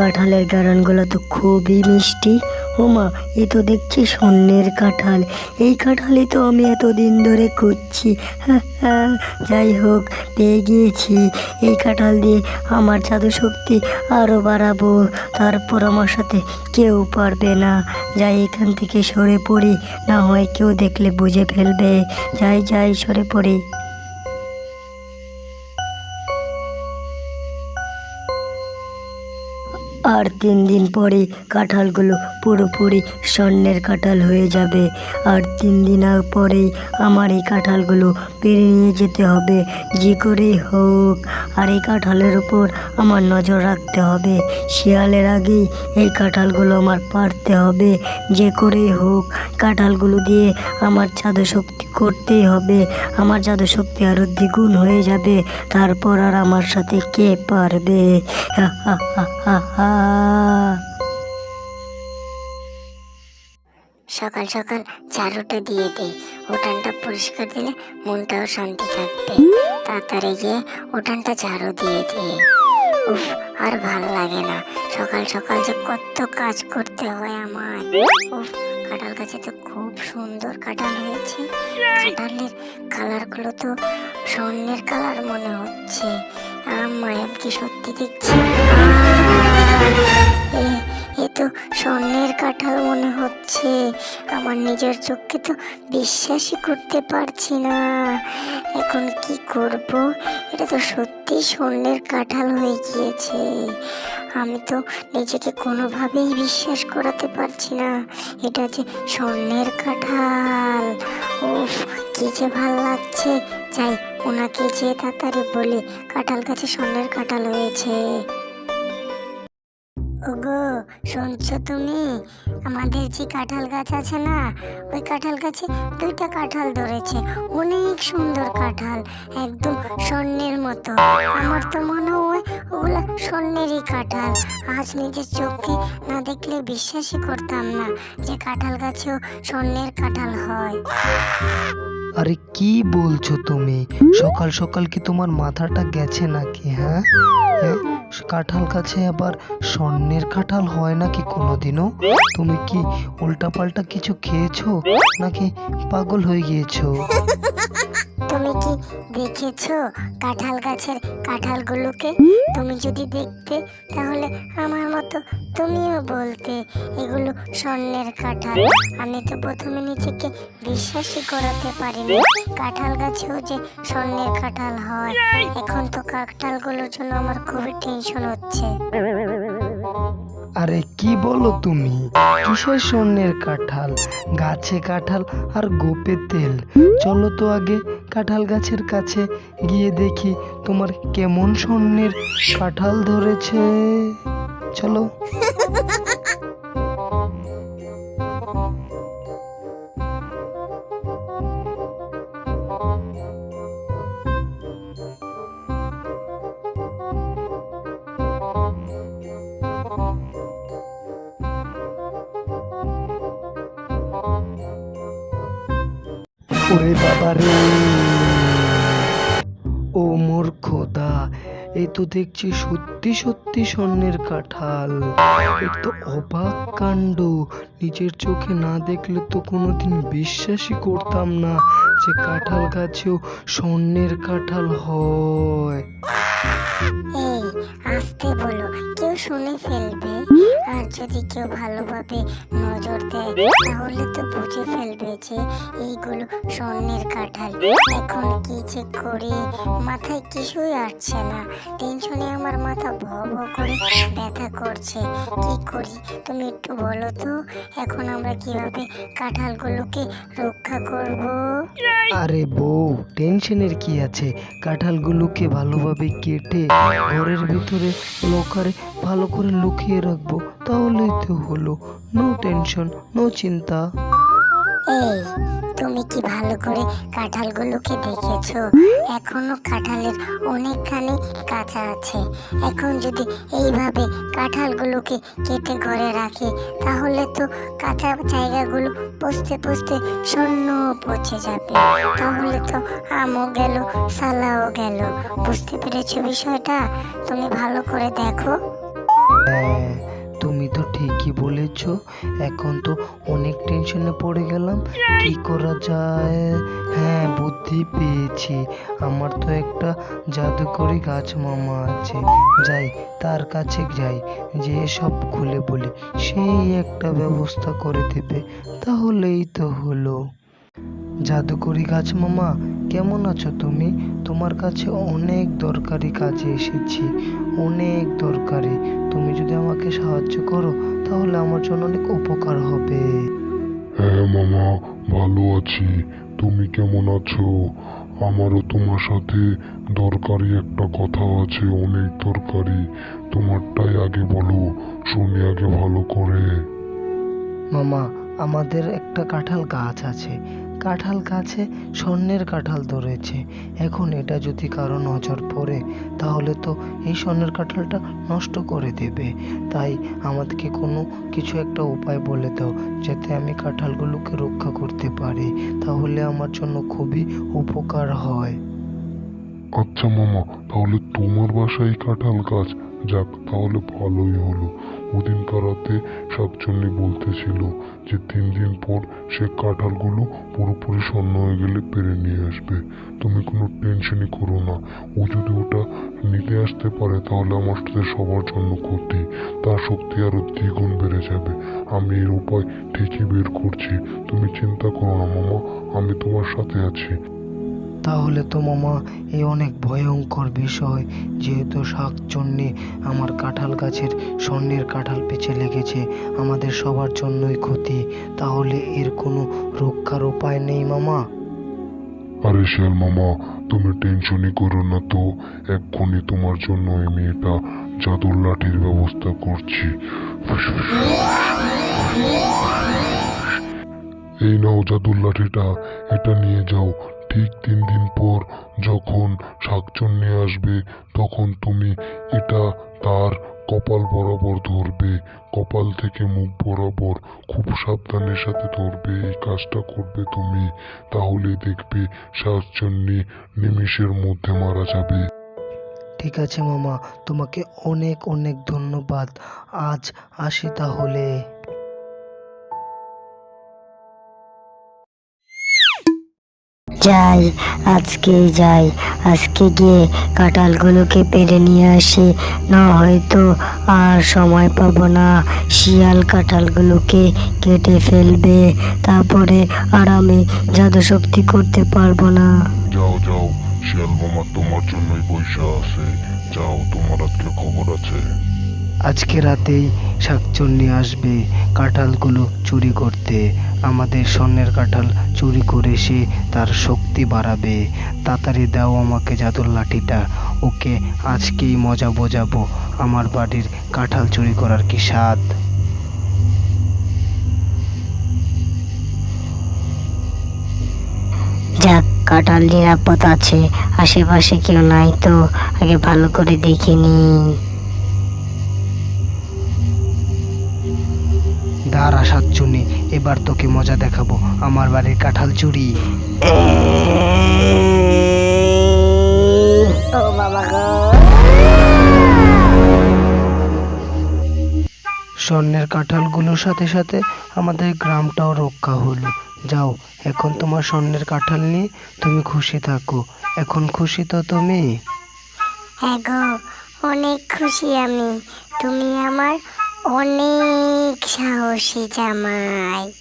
কাঁঠালের গারানগুলো তো খুবই মিষ্টি। ওমা, এ তো দেখছি স্বর্ণের কাঁঠাল। এই কাঁঠালই তো আমি এতদিন ধরে খুঁজছি। যাই হোক, পেয়ে গিয়েছি। এই কাঁঠাল দিয়ে আমার জাদু শক্তি আরও বাড়াবো। তারপর আমার সাথে কেউ পারবে না। যাই এখান থেকে সরে পড়ি, না হয় কেউ দেখলে বুঝে ফেলবে। যাই যাই, সরে পড়ি। আর তিন দিন পরে কাঁঠালগুলো পুরোপুরি স্বর্ণের কাঁঠাল হয়ে যাবে। আর তিন দিন পরেই আমার এই কাঁঠালগুলো পেরে নিয়ে যেতে হবে। যে করেই হোক, আর এই কাঁঠালের উপর আমার নজর রাখতে হবে। শিয়ালের আগেই এই কাঁঠালগুলো আমার পারতে হবে। যে করেই হোক, কাঁঠালগুলো দিয়ে আমার জাদু শক্তি করতেই হবে। আমার জাদু শক্তি আরও দ্বিগুণ হয়ে যাবে। তারপর আর আমার সাথে কে পারবে? হা হা হা হা। সকাল সকাল চারুটা দিয়ে দে। উঠানটা পরিষ্কার দিলে মনটাও শান্তি থাকবে। তাড়াতাড়ি গিয়ে উঠানটা ঝাড়ু দিয়ে দে। উফ, আর ভালো লাগে না। সকাল সকাল যে কত কাজ করতে হয় আমার উফ, কাঁঠাল গাছে তো খুব সুন্দর কাঁঠাল হয়েছে। কাঁঠালের কালারগুলো তো স্বর্ণের কালার মনে হচ্ছে। আমায় কি সত্যি দেখছি! এ- তো স্বর্ণের কাঁঠাল মনে হচ্ছে। আমার নিজের চোখকে তো বিশ্বাসই করতে পারছি না। এখন কি করব? এটা তো সত্যি স্বর্ণের কাঁঠাল হয়ে গিয়েছে। আমি তো নিজেকে কোনোভাবেই বিশ্বাস করাতে পারছি না। এটা যে স্বর্ণের কাঁঠাল। উফ, কি যে ভালো লাগছে। যাই, ওনাকে যে তাড়াতাড়ি বলি, কাঁঠাল গাছে স্বর্ণের কাঁঠাল হয়েছে। ওগো, শুনছো তুমি? আমাদের যে কাঁঠাল গাছ আছে না, ওই কাঁঠাল গাছে দুইটা কাঁঠাল ধরেছে। অনেক সুন্দর কাঁঠাল, একদম স্বর্ণের মতো। আমার তো মনে হয় ওগুলা স্বর্ণেরই কাঁঠাল। আজ নিজের চোখে না দেখলে বিশ্বাসই করতাম না যে কাঁঠাল গাছেও স্বর্ণের কাঁঠাল হয়। আরে কি বলছো তুমি? সকাল সকাল কি তোমার মাথাটা গেছে নাকি হ্যাঁ? হ্যাঁ? কাঁঠাল কাছে আবার স্বর্ণের কাঁঠাল হয় নাকি কোনোদিনও? তুমি কি উল্টাপাল্টা কিছু খেয়েছো? নাকি পাগল হয়ে গিয়েছো? তুমি কি দেখেছ কাঁঠাল গাছের কাঁঠালগুলোকে? তুমি যদি দেখতে, তাহলে আমার মতো তুমিও বলতে, এগুলো স্বর্ণের কাঁঠাল। আমি তো প্রথমে নিজেকে বিশ্বাসই করাতে পারিনি। কাঁঠাল গাছেও যে স্বর্ণের কাঁঠাল হয়, এখন তো কাঁঠালগুলোর জন্য আমার খুবই টেনশন হচ্ছে। আরে কি বলো তুমি? কিসের স্বর্ণের কাঁঠাল? গাছে কাঁঠাল আর গোপে তেল। চলো তো আগে কাঁঠাল গাছের কাছে গিয়ে দেখি তোমার কেমন স্বর্ণের কাঁঠাল ধরেছে। চলো। ওরে বাবা রে মোর খোদা এই তো দেখছি সত্যি সত্যি স্বর্ণের কাঁঠাল। এ তো অবাক কাণ্ড। নিজের চোখে না দেখলে তো কোনোদিন বিশ্বাসই করতাম না যে কাঁঠাল গাছেও স্বর্ণের কাঁঠাল হয়। এই, আসতে বলো, কেউ শুনে ফেলবে? আর যদি কেউ ভালোভাবে নজর দেয়, তাহলে তো বুঝে ফেলবে যে এইগুলো স্বর্ণের কাঁঠাল। এখন কি যে করি? মাথায় কিছুই আসছে না। টেনশনে আমার মাথা ভ ভ করে ব্যথা করছে। কি করি? তুমি একটু বলো তো, এখন আমরা কীভাবে কাঁঠালগুলোকে রক্ষা করব? আরে বউ, টেনশনের কি আছে? কাঁঠালগুলোকে ভালোভাবে কেটে ঘরের ভিতরে লকারে ভালো করে লুকিয়ে রাখব। তাহলেই তো হলো নো টেনশন নো চিন্তা। এই, তুমি কি ভালো করে কাঁঠালগুলোকে দেখেছ? এখনও কাঁঠালের অনেকখানি কাঁচা আছে। এখন যদি এইভাবে কাঁঠালগুলোকে কেটে ঘরে রাখি, তাহলে তো কাঁচা জায়গাগুলো পচতে পচতে শূন্য পচে যাবে। তাহলে তো আমও গেল, সালাও গেল। বুঝতে পেরেছ বিষয়টা? তুমি ভালো করে দেখো। বলেছ, এখন তো অনেক টেনশনে পড়ে গেলাম। কি করা যায়? হ্যাঁ বুদ্ধি পেয়েছি। আমার তো একটা জাদুকরি গাছ মামা আছে। যাই, তার কাছে যাই যে সব খুলে বলি। সেই একটা ব্যবস্থা করে দেবে। তাহলেই তো হলো। জাদুকরি গাছ মামা কেমন আছো তুমি? তোমার কাছে অনেক দরকারি কাজে এসেছি অনেক দরকারি। তুমি যদি আমাকে সাহায্য করো তাহলে আমার জন্য অনেক উপকার হবে। হ্যাঁ মামা ভালো আছি। তুমি কেমন আছো? আমারও তোমার সাথে দরকারি একটা কথা আছে অনেক দরকারি। তোমারটাই আগে বলো শুনি আগে ভালো করে। মামা আমাদের একটা কাঁঠাল গাছ আছে। কাঁঠাল গাছে স্বর্ণের কাঁঠাল ধরেছে এখন এটা যদি কারও নজর পড়ে, তাহলে তো এই স্বর্ণের কাঁঠালটা নষ্ট করে দেবে। তাই আমাদেরকে কোনো কিছু একটা উপায় বলে দাও, যাতে আমি কাঁঠালগুলোকে রক্ষা করতে পারি। তাহলে আমার জন্য খুবই উপকার হয়। আচ্ছা মামা, তাহলে তোমার বাসায় কাঁঠাল গাছ যাক, তাহলে ভালোই হলো। ওদিন রাতে শাকচন্নি বলতেছিল যে তিন দিন পর সে কাঁঠালগুলো পুরোপুরি স্বর্ণ হয়ে গেলে পেরে নিয়ে আসবে। তুমি কোনো টেনশনই করো না। ও যদি ওটা নিতে আসতে পারে তাহলে আমার সাথে সবার জন্য ক্ষতি। তার শক্তি আরও দ্বিগুণ বেড়ে যাবে। আমি এর উপায় ঠিকই বের করছি। তুমি চিন্তা করো না মামা, আমি তোমার সাথে আছি। তাহলে তো মামা, এ অনেক ভয়ঙ্কর বিষয়। যেহেতু শাকচন্নি আমার কাঁঠাল গাছের স্বর্ণের কাঁঠাল পেছে লেগেছে, আমাদের সবার জন্যই ক্ষতি। তাহলে এর কোনো রক্ষার উপায় নেই মামা? আরে শিয়াল মামা, তুমি টেনশনই করো না তো। এক্ষুনি তোমার জন্য আমি এটা জাদুর লাঠির ব্যবস্থা করছি। এই নাও জাদুর লাঠিটা, এটা নিয়ে যাও। ঠিক তিন দিন পর যখন শাকচুন্নি আসবে, তখন তুমি এটা তার কপাল বরাবর ধরবে। কপাল থেকে মুখ বরাবর খুব সাবধানের সাথে ধরবে, এই কাজটা করবে তুমি। তাহলে দেখবে শাকচুন্নি নিমিষের মধ্যে মারা যাবে। ঠিক আছে মামা, তোমাকে অনেক অনেক ধন্যবাদ। আজ আসি তাহলে। যাই, আজকে যাই। আজকে গিয়ে কাঁঠালগুলোকে পেরে নিয়ে আসি। না হয়তো আর সময় পাবো না। শিয়াল কাঁঠালগুলোকে কেটে ফেলবে। তারপরে আর আমি জাদু শক্তি করতে পারব না। যাও যাও। শিয়াল মামা তোমার জন্যই পয়সা আছে। যাও, তোমার আজকে খবর আছে। আজকে রাতেই শাকচন্নি আসবে কাঁঠালগুলো চুরি করতে। আমাদের স্বর্ণের কাঁঠাল চুরি করে সে তার শক্তি বাড়াবে। তাড়াতাড়ি দাও আমাকে জাদুর লাঠিটা। ওকে আজকেই মজা বোঝাবো। আমার বাড়ির কাঁঠাল চুরি করার কি স্বাদ? যাক, কাঁঠাল নিরাপদ আছে। আশেপাশে কেউ নাই তো আগে ভালো করে দেখিনি দাঁড়া সাতচুনি এবার তোকে মজা দেখাবো আমার বাড়ির কাঁঠাল চুরি। ও বাবা গো। স্বর্ণের কাঁঠালগুলোর সাথে সাথে আমাদের গ্রামটাও রক্ষা হলো। যাও এখন তোমার স্বর্ণের কাঁঠাল নিয়ে তুমি খুশি থাকো। এখন খুশি তো তুমি? হ্যাঁ গো অনেক খুশি আমি। তুমি আমার অনেক সাহসী জামাই।